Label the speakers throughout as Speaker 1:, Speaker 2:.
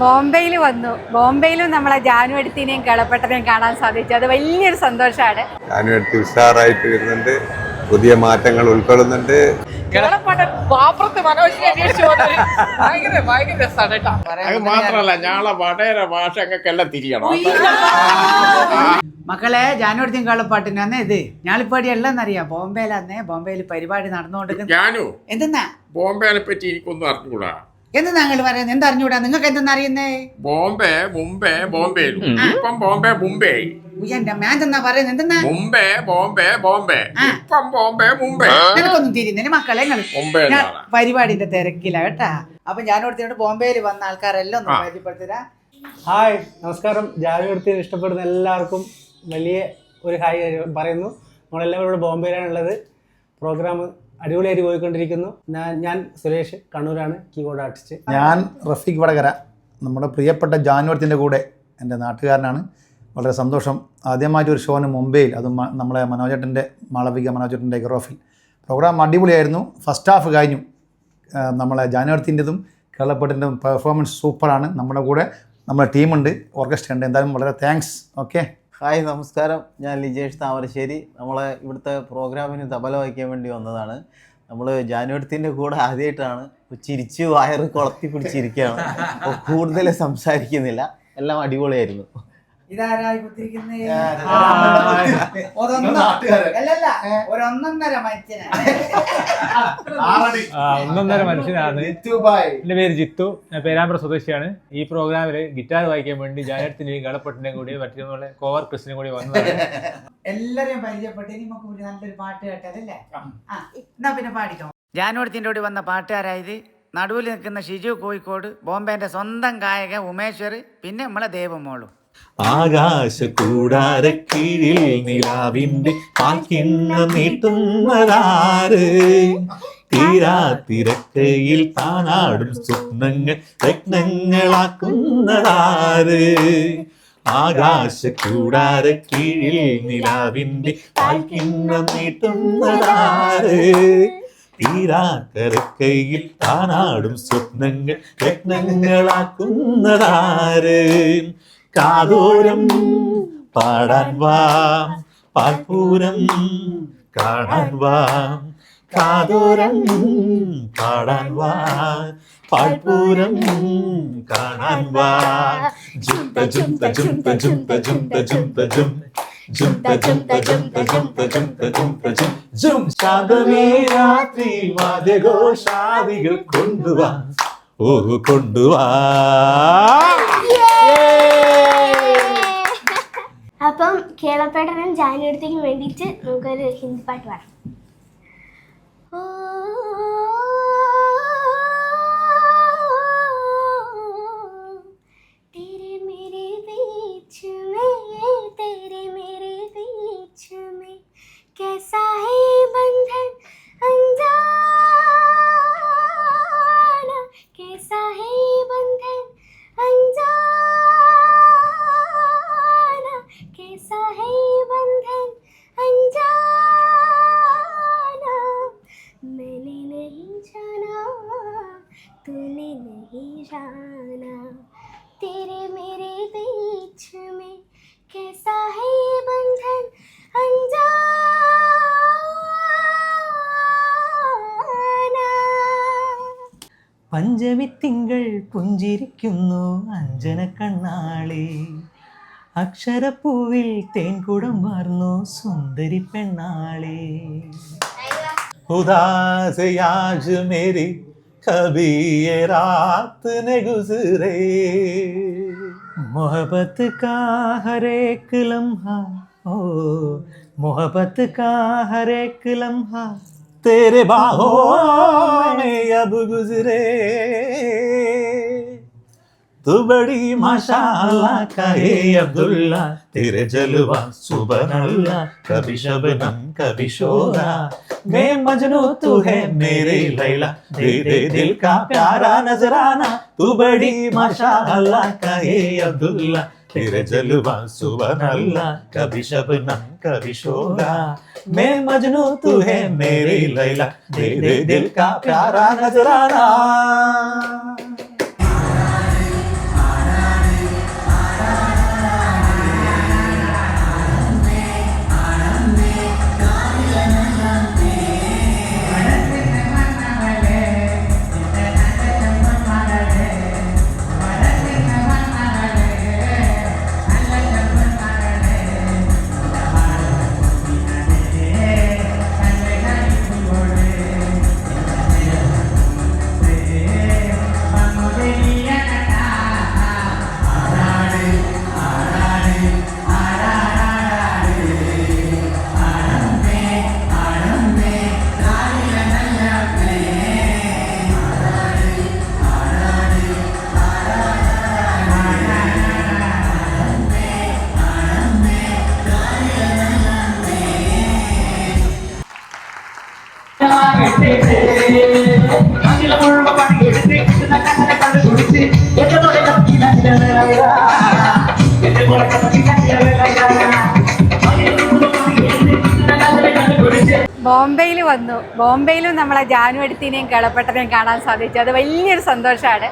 Speaker 1: ബോംബെയിൽ വന്നു. ബോംബെയിലും നമ്മളെ ജാനു എടുത്തിനെയും കേളപ്പെട്ടതിനെയും കാണാൻ സാധിച്ചു. അത് വലിയൊരു സന്തോഷമാണ്
Speaker 2: ജാനു എടുത്ത് ഉഷാറായിട്ട് വരുന്നുണ്ട്. പുതിയ മാറ്റങ്ങൾ ഉൾക്കൊള്ളുന്നുണ്ട്.
Speaker 3: അത് മാത്രല്ല വടേര ഭാഷ തിരിയണം.
Speaker 4: മക്കളെ ജാനുവർത്തി കേളപ്പാട്ടിന് അന്നേ ഇത് ഞാളിപ്പാടി അല്ലെന്നറിയാം ബോംബെയിലന്നേ ബോംബെയിൽ പരിപാടി നടന്നുകൊണ്ടിരിക്കുന്നു
Speaker 3: ജാനു
Speaker 4: എന്തെന്നാ?
Speaker 3: ബോംബെനെ പറ്റി എനിക്കൊന്നും അറിഞ്ഞുകൂടാ.
Speaker 4: എന്തെന്നാ നിങ്ങൾ പറയുന്നത്? എന്തറിഞ്ഞൂടാ നിങ്ങൾക്ക് എന്തെന്നാ അറിയുന്നേ?
Speaker 3: ബോംബെ മുംബൈ ബോംബെയിലും ഇപ്പം ബോംബെ മുംബൈ.
Speaker 4: ഉയ്യന്റെ ഞാൻ എന്തെന്നാ പറയുന്നത്. എന്തെന്നാ?
Speaker 3: മുംബൈ ബോംബെ ബോംബെ. ഇപ്പം ബോംബെ മുംബൈ.
Speaker 4: നിനക്കൊന്നും തിരിയുന്നില്ല. മക്കളെ ഞാൻ. പരിപാടിന്റെ തിരക്കില കേട്ടാ. അപ്പൊ ഞാനോടത്തിനോട് ബോംബെയിൽ വന്ന ആൾക്കാരെല്ലാം ഒന്ന്. പരിചയപ്പെടുത്തരാ.
Speaker 5: ഹായ് നമസ്കാരം. ജാനുവടുത്തി ഇഷ്ടപ്പെടുന്ന എല്ലാവർക്കും വലിയ ഒരു ഹായ് പറയുന്നു. നമ്മളെല്ലാവരും ഇവിടെ ബോംബെയിലാണ് ഉള്ളത്. പ്രോഗ്രാം അടിപൊളിയായിട്ട് പോയിക്കൊണ്ടിരിക്കുന്നു. ഞാൻ സുരേഷ് കണ്ണൂരാണ് കീബോർഡ് ആർട്ടിസ്റ്റ്.
Speaker 6: ഞാൻ റഫീഖ് വടകര നമ്മുടെ പ്രിയപ്പെട്ട ജാനുവരത്തിന്റെ കൂടെ എന്റെ നാട്ടുകാരനാണ്. വളരെ സന്തോഷം. ആദ്യമായിട്ട് ഒരു ഷോന് മുംബൈയിൽ അതും നമ്മളെ മനോജേട്ടന്റെ മാളവിക മനോജേട്ടന്റെ ഗറോഫിൽ പ്രോഗ്രാം അടിപൊളിയായിരുന്നു. ഫസ്റ്റ് ഹാഫ് കഴിഞ്ഞു. നമ്മളെ ജാനുവരത്തിന്റെതും കേരളപ്പെട്ടിന്റെതും പെർഫോമൻസ് സൂപ്പറാണ് നമ്മുടെ കൂടെ നമ്മുടെ ടീമുണ്ട് ഓർക്കസ്ട്ര ഉണ്ട്. എന്തായാലും വളരെ താങ്ക്സ് ഓക്കെ
Speaker 7: ഹായ് നമസ്കാരം. ഞാൻ ലിജേഷ് താമരശ്ശേരി. നമ്മളെ ഇവിടുത്തെ പ്രോഗ്രാമിന് തബല വായിക്കാൻ വേണ്ടി വന്നതാണ്. നമ്മൾ ജാനുവരത്തിന്റെ കൂടെ ആദ്യമായിട്ടാണ് ചിരിച്ച് വയറ് കൊളത്തി പിടിച്ചിരിക്കുകയാണ്. അപ്പോൾ കൂടുതൽ സംസാരിക്കുന്നില്ല. എല്ലാം അടിപൊളിയായിരുന്നു.
Speaker 4: ഇതാരായി കുത്തിരിക്കുന്നേ. അല്ലല്ല ഒരൊന്നൊന്നര
Speaker 8: ഒന്നൊന്നര മനുഷ്യനാണ്. എന്റെ പേര് ജിത്തു. ഞാൻ പേരാമ്പ്ര സ്വദേശിയാണ്. ഈ പ്രോഗ്രാമിൽ ഗിറ്റാർ വായിക്കാൻ വേണ്ടി ജാനത്തിന്റെയും കളപ്പട്ടിന്റെയും കൂടി മറ്റു നമ്മളെ കോവർ ക്രിസ്റ്റിനും കൂടി വന്നതാണ്.
Speaker 4: എല്ലാരെയും പരിചയപ്പെട്ട് ഇനി നമുക്ക് നല്ലൊരു പാട്ട് കേട്ടതല്ലേ? ആ. എന്നാ പിന്നെ പാടിക്കോ. ജാനോടത്തിന്റെ കൂടി വന്ന പാട്ടുകാരായത് നടുവിൽ നിൽക്കുന്ന ഷിജു കോഴിക്കോട് ബോംബെന്റെ സ്വന്തം ഗായക ഉമേശ്വർ പിന്നെ നമ്മളെ ദേവമോളും.
Speaker 9: ആകാശ കൂടാര കീഴിൽ നിലാവിന്റെ പാൽക്കിണ്ണ നീട്ടുന്നതാര്? തീരാത്തിരക്കയിൽ താനാടും സ്വപ്നങ്ങൾ രത്നങ്ങളാക്കുന്നതാര്? ആകാശ കൂടാര കീഴിൽ നിലാവിന്റെ പാൽക്കിണ്ണ നീട്ടുന്നതാര്? തീരാക്കരക്കയിൽ താനാടും സ്വപ്നങ്ങൾ രത്നങ്ങളാക്കുന്നതാര്? കാതോരം പാടാൻ വാ പാൽപൂരം കാണാൻ വാ കാതോരം പാടാൻ വാ പാൽപൂരം കാണാൻ വാ ജുംപ ജുംപ ജുംപ ജുംപ ജുംപ ജും ശാന്തമേ രാത്രി വാദ്യഘോഷാദികൾ കൊണ്ടുവാ ഓ കൊണ്ടുവാ
Speaker 10: അപ്പം കേളപ്പേട്ടനും ജാനുവരത്തേക്കും വേണ്ടിയിട്ട് നമുക്കൊരു ഹിന്ദി പാട്ട് പാടാം. ഓ,
Speaker 9: പഞ്ചമി തിങ്കൾ പുഞ്ചിരിക്കുന്നു അഞ്ജന കണ്ണാളി അക്ഷരപ്പൂവിൽ തേൻകുടം വാർന്നു സുന്ദരി പെണ്ണാളി उदास आज मेरी कभी ये रात न गुजरे मोहब्बत का हर एक लम्हा ओ मोहब्बत का हर एक लम्हा तेरे बाहों में अब गुजरे। तू बड़ी माशाअल्लाह का है अब्दुल्ला तेरे जलवा सुबह अल्लाह कभी शबनम, कभी शोरा मैं मजनू, तू है मेरे लैला, दे दे दिल का प्यारा नजराना। तू बड़ी माशाअल्लाह कहे अब्दुल्ला जलवा सुबह अल्लाह कभी शबनम कभी शोरा मैं मजनू तू है मेरी लैला। दे दे दिल का प्यारा नजराना।
Speaker 1: ബോംബെയിൽ വന്നു. ബോംബെയിലും നമ്മളെ ജാനു എടുത്തിനെയും കളപ്പെട്ടതിനെയും കാണാൻ സാധിച്ചു. അത് വലിയൊരു സന്തോഷമാണ്.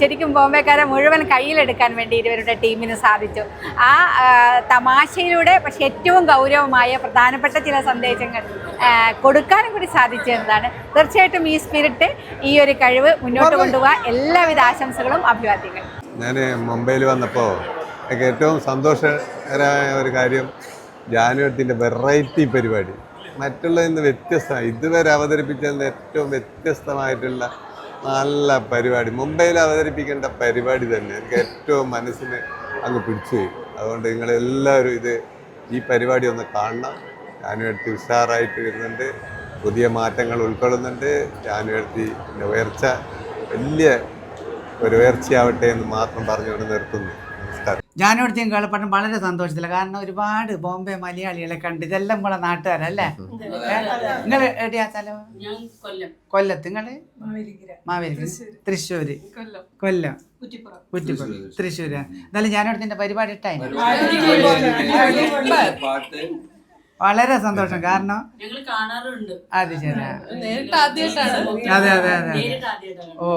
Speaker 1: ശരിക്കും ബോംബെക്കാരെ മുഴുവൻ കയ്യിലെടുക്കാൻ വേണ്ടി ഇരുവരുടെ ടീമിന് സാധിച്ചു. ആ ആ, തമാശയിലൂടെ പക്ഷെ ഏറ്റവും ഗൗരവമായ പ്രധാനപ്പെട്ട ചില സന്ദേശങ്ങൾ കൊടുക്കാനും കൂടി സാധിച്ചു എന്നതാണ്. തീർച്ചയായിട്ടും ഈ സ്പിരിറ്റ് ഈ ഒരു കഴിവ് മുന്നോട്ട് കൊണ്ടുപോകാൻ എല്ലാവിധ ആശംസകളും അഭിവാദ്യങ്ങളും.
Speaker 2: ഞാൻ മുംബൈയിൽ വന്നപ്പോൾ എനിക്ക് ഏറ്റവും സന്തോഷകരമായ ഒരു കാര്യം ജാനുവരത്തിന്റെ വെറൈറ്റി പരിപാടി. മറ്റുള്ളതിൽ നിന്ന് വ്യത്യസ്തമായി ഇതുവരെ അവതരിപ്പിച്ചതിൽ ഏറ്റവും വ്യത്യസ്തമായിട്ടുള്ള നല്ല പരിപാടി. മുംബൈയിൽ അവതരിപ്പിക്കേണ്ട പരിപാടി തന്നെ എനിക്ക് ഏറ്റവും മനസ്സിന് അങ്ങ് പിടിച്ചു അതുകൊണ്ട് നിങ്ങളെല്ലാവരും ഇത് ഈ പരിപാടി ഒന്ന് കാണണം. ജാനുവരത്തി ഉഷാറായിട്ട് വരുന്നുണ്ട്. പുതിയ മാറ്റങ്ങൾ ഉൾക്കൊള്ളുന്നുണ്ട്. ജാനുവരത്തിന്റെ ഉയർച്ച വലിയ ഒരു ഉയർച്ചയാവട്ടെ എന്ന് മാത്രം പറഞ്ഞുകൊണ്ട് നിർത്തുന്നു. നമസ്കാരം.
Speaker 4: കേളപ്പട്ടം വളരെ സന്തോഷത്തില്ല കാരണം ഒരുപാട് ബോംബെ മലയാളികളെ കണ്ട് ഇതെല്ലാം നമ്മളെ നാട്ടുകാരല്ലേ? നിങ്ങൾ എവിടെയാ സ്ഥലം? കൊല്ലത്ത് നിങ്ങൾ? മാവേലിക്കര. തൃശ്ശൂര്. കൊല്ലം. കുറ്റിപ്പുറം. തൃശ്ശൂര്. എന്നാലും ഞാനിവിടുത്തെ പരിപാടി ഇട്ടായി വളരെ സന്തോഷം. കാരണം അത് അതെ അതെ അതെ ഓ.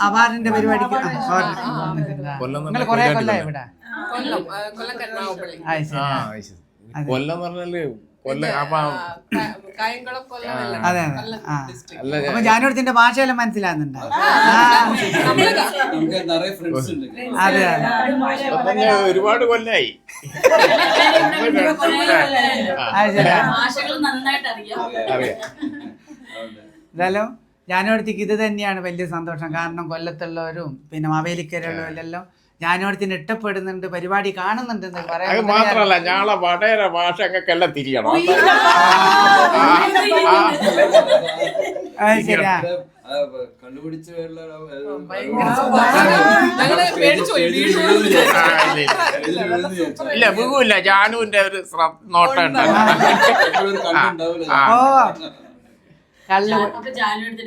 Speaker 4: അവാർഡിന്റെ പരിപാടിക്ക് നിങ്ങൾ കൊറേ കൊല്ലായി ഇവിടെ?
Speaker 11: കൊല്ലം കൊല്ലം.
Speaker 3: കൊല്ലം പറഞ്ഞാൽ കൊല്ലം അപ്പൊ.
Speaker 4: അതെ അതെ. ആ.
Speaker 3: അല്ല
Speaker 4: ഭാഷയെല്ലാം മനസ്സിലാകുന്നുണ്ടോ. അതെ അതെ.
Speaker 3: അപ്പൊ ഞാൻ ഒരുപാട് കൊല്ലായി.
Speaker 4: അത്
Speaker 11: ഭാഷകൾ നന്നായിട്ട് അറിയാം.
Speaker 3: അറിയാം
Speaker 4: എന്തായാലും ജാനുവടത്തിക്ക് ഇത് തന്നെയാണ് വലിയ സന്തോഷം. കാരണം കൊല്ലത്തുള്ളവരും പിന്നെ മാവേലിക്കരയുള്ളവരെല്ലാം ജാനുവടത്തിന് ഇഷ്ടപ്പെടുന്നുണ്ട് പരിപാടി കാണുന്നുണ്ട്
Speaker 3: അത് മാത്രല്ല ഞങ്ങളെ വടേര ഭാഷ അങ്ങക്കെല്ലാം തിരിയണം.
Speaker 4: അത്. ശരിയാ.
Speaker 3: ഇല്ല, ഇല്ല. ഇല്ല ബുഗുമില്ല ജാനുവിന്റെ ഒരു ശ്ര- നോട്ടം ഉണ്ടാവും ആ.
Speaker 4: ഓ. കള്ള്.
Speaker 11: ജാനുവരി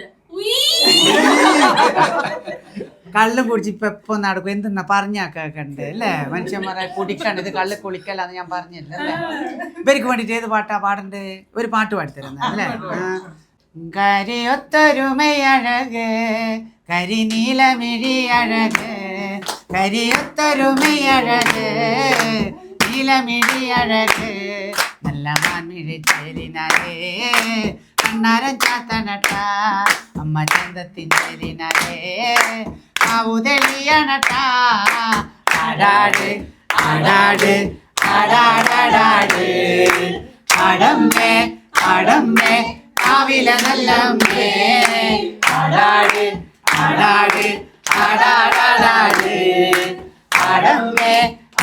Speaker 4: കള്ളും കുടിച്ച് ഇപ്പൊ എപ്പോ നടക്കും? എന്തെന്നാ പറഞ്ഞാക്കണ്ട് അല്ലേ? മനുഷ്യന്മാരെ കുടിക്കണ്ട് ഇത് കള്ള് കുളിക്കല്ലാന്ന് ഞാൻ പറഞ്ഞില്ല അല്ലേ? ഇവർക്ക് വേണ്ടിട്ട് ഏത് പാട്ടാ പാടണ്ടേ? ഒരു പാട്ട് പാടിത്തരുന്ന അല്ലേ. കരിയൊത്തൊരുമയഴക് കരിനീലമിഴി അഴക് കരിയൊത്തൊരുമയഴക് നീലമിഴി അഴക് നല്ല മാൻമിഴി ചേരിനാലേ കണ്ണാരം ചാത്തനട്ട. അമ്മ ചന്തത്തിൻ ചേരിനാലേ മാവു തെളിയണട്ട. ആടാട് ആടാട് ആടാടാടാട് ആടമ്മേ ആടമ്മേ കാവില നല്ലമ്മേ ആടാട് ആടാട് ആടാടാടാട് ആടമ്മേ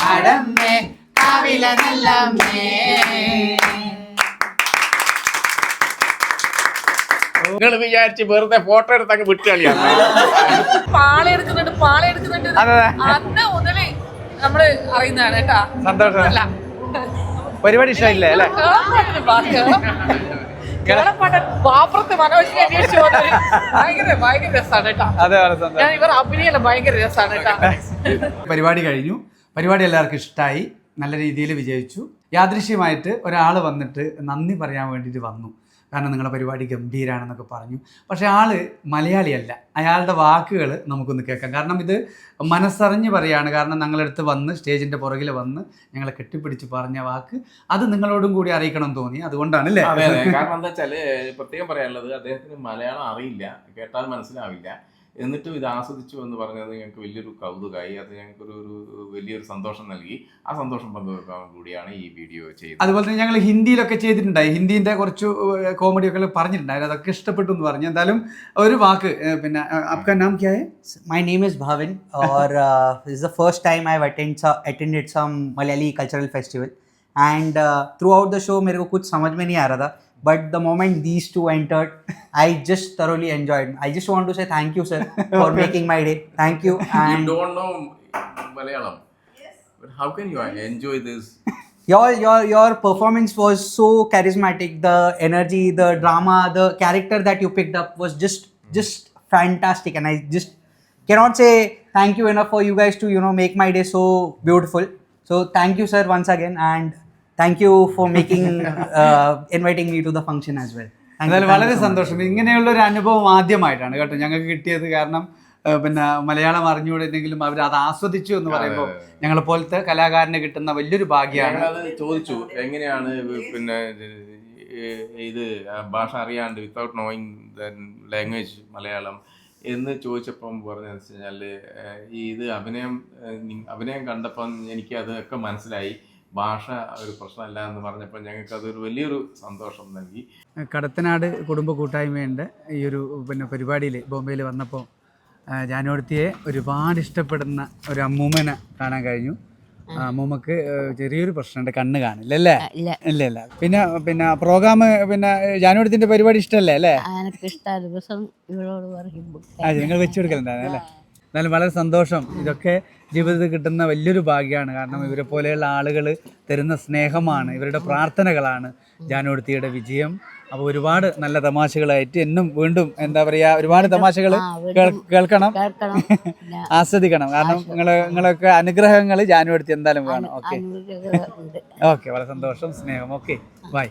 Speaker 4: ആടമ്മേ കാവില നല്ലമ്മേ
Speaker 3: നിങ്ങൾ വിചാരിച്ച് വെറുതെ ഫോട്ടോ എടുത്തങ്ങ് വിട്ടുകളിയാണ്
Speaker 11: പാള എടുക്കുന്നുണ്ട് പാള എടുക്കുന്നുണ്ട്.
Speaker 4: അതെ.
Speaker 11: അന്ന് മുതലേ നമ്മൾ അറിയുന്നതാണ് കേട്ടാ.
Speaker 4: സന്തോഷം. പരിപാടി ഇഷ്ടമായില്ലേ അല്ലേ? പരിപാടി കഴിഞ്ഞു. പരിപാടി എല്ലാവർക്കും ഇഷ്ടമായി നല്ല രീതിയിൽ വിജയിച്ചു. യാദൃശ്യമായിട്ട് ഒരാൾ വന്നിട്ട് നന്ദി പറയാൻ വേണ്ടിയിട്ട് വന്നു. കാരണം നിങ്ങളുടെ പരിപാടി ഗംഭീരാണെന്നൊക്കെ പറഞ്ഞു. പക്ഷേ ആൾ മലയാളിയല്ല. അയാളുടെ വാക്കുകൾ നമുക്കൊന്ന് കേൾക്കാം. കാരണം ഇത് മനസ്സറിഞ്ഞ് പറയാണ്. കാരണം ഞങ്ങളടുത്ത് വന്ന് സ്റ്റേജിന്റെ പുറകിൽ വന്ന് ഞങ്ങളെ കെട്ടിപ്പിടിച്ച് പറഞ്ഞ വാക്ക് അത് നിങ്ങളോടും കൂടി അറിയിക്കണം തോന്നി. അതുകൊണ്ടാണ് അല്ലേ?
Speaker 3: കാരണം എന്താ വെച്ചാൽ പ്രത്യേകം പറയാനുള്ളത് അദ്ദേഹത്തിന് മലയാളം അറിയില്ല. കേട്ടാൽ മനസ്സിലാവില്ല. എന്നിട്ടും ഇത് ആസ്വദിച്ചു എന്ന് പറഞ്ഞത് ഞങ്ങൾക്ക് വലിയൊരു കൗതുകമായി അത് ഞങ്ങൾക്കൊരു ഒരു വലിയൊരു സന്തോഷം നൽകി ആ സന്തോഷം പങ്കുവെക്കാൻ കൂടിയാണ് ഈ വീഡിയോ ചെയ്തത്
Speaker 4: അതുപോലെ തന്നെ ഞങ്ങൾ ഹിന്ദിയിലൊക്കെ ചെയ്തിട്ടുണ്ടായി ഹിന്ദീൻ്റെ കുറച്ച് കോമഡിയൊക്കെ പറഞ്ഞിട്ടുണ്ടായിരുന്നു അതൊക്കെ ഇഷ്ടപ്പെട്ടു എന്ന് പറഞ്ഞു എന്തായാലും ഒരു വാക്ക് ഏഹ്, പിന്നെ അപ്ക നാം ക്യാ ഹെ
Speaker 12: My name is Bhavin, or uh, this is the first time I've attend, attended some Malayali cultural festival. And uh, throughout the show, मेरे को कुछ समझ में नहीं आ रहा था. But the moment these two entered, I just thoroughly enjoyed. I just want to say thank you, sir, for making my day. Thank you.
Speaker 3: You
Speaker 12: And
Speaker 3: don't know Malayalam. But how can you enjoy this?
Speaker 12: your your your performance was so charismatic. The energy, the drama, the character that you picked up was just just fantastic. And I just
Speaker 4: cannot say thank you enough for you guys to you know make my day so beautiful. So thank you, sir, once again, and thank you for making inviting me to the function as well thank
Speaker 13: വളരെ. സന്തോഷം. ഇങ്ങനെയുള്ള ഒരു അനുഭവം ആദ്യമായിട്ടാണ് കേട്ടോ ഞങ്ങൾക്ക് കിട്ടിയത്. കാരണം പിന്നെ മലയാളം അറിഞ്ഞുകൂടെങ്കിലും അവർ അത് ആസ്വദിച്ചു എന്ന് പറയുമ്പോൾ ഞങ്ങളെ പോലത്തെ കലാകാരന് കിട്ടുന്ന വലിയൊരു ഭാഗ്യമാണ്.
Speaker 3: ചോദിച്ചു എങ്ങനെയാണ് പിന്നെ ഇത് ഭാഷ അറിയാണ്ട് വിത്തൗട്ട് നോയിങ് ലാംഗ്വേജ് മലയാളം? എന്ന് ചോദിച്ചപ്പം പറഞ്ഞതെന്ന് വെച്ച് കഴിഞ്ഞാൽ ഈ ഇത് അഭിനയം അഭിനയം കണ്ടപ്പം എനിക്ക് അതൊക്കെ മനസ്സിലായി. ഭാഷ ഒരു പ്രശ്നമല്ല എന്ന് പറഞ്ഞപ്പോൾ ഞങ്ങൾക്ക് അതൊരു വലിയൊരു സന്തോഷം നൽകി.
Speaker 13: കടത്തനാട് കുടുംബ കൂട്ടായ്മയുടെ ഈ ഒരു പിന്നെ പരിപാടിയിൽ ബോംബെയിൽ വന്നപ്പോൾ ജാനുവടുത്തിയെ ഒരുപാട് ഇഷ്ടപ്പെടുന്ന ഒരു അമ്മൂമ്മനെ കാണാൻ കഴിഞ്ഞു. ആ അമ്മൂമ്മക്ക് ചെറിയൊരു പ്രശ്നമുണ്ട് കണ്ണ് കാണില്ല അല്ലേ?
Speaker 14: ഇല്ല.
Speaker 13: ഇല്ല പിന്നെ പിന്നെ പ്രോഗ്രാം പിന്നെ ജാനുവടുത്തിന്റെ പരിപാടി ഇഷ്ടമല്ലേ അല്ലേ? ആ നിങ്ങൾ വെച്ചു കൊടുക്കലുണ്ടായിരുന്നു അല്ലേ? എന്നാലും വളരെ സന്തോഷം. ഇതൊക്കെ ജീവിതത്തിൽ കിട്ടുന്ന വലിയൊരു ഭാഗ്യമാണ്. കാരണം ഇവരെ പോലെയുള്ള ആളുകൾ തരുന്ന സ്നേഹമാണ് ഇവരുടെ പ്രാർത്ഥനകളാണ് ജാനോടുത്തിയുടെ വിജയം. അപ്പോൾ ഒരുപാട് നല്ല തമാശകളായിട്ട് എന്നും വീണ്ടും എന്താ പറയുക ഒരുപാട് തമാശകൾ കേൾക്കണം.
Speaker 14: കേൾക്കണം.
Speaker 13: ആസ്വദിക്കണം. കാരണം നിങ്ങൾ നിങ്ങളൊക്കെ അനുഗ്രഹങ്ങൾ ജാനുവടുത്തി എന്തായാലും വേണം. ഓക്കെ. ഓക്കെ. വളരെ സന്തോഷം സ്നേഹം. ഓക്കെ. ബൈ.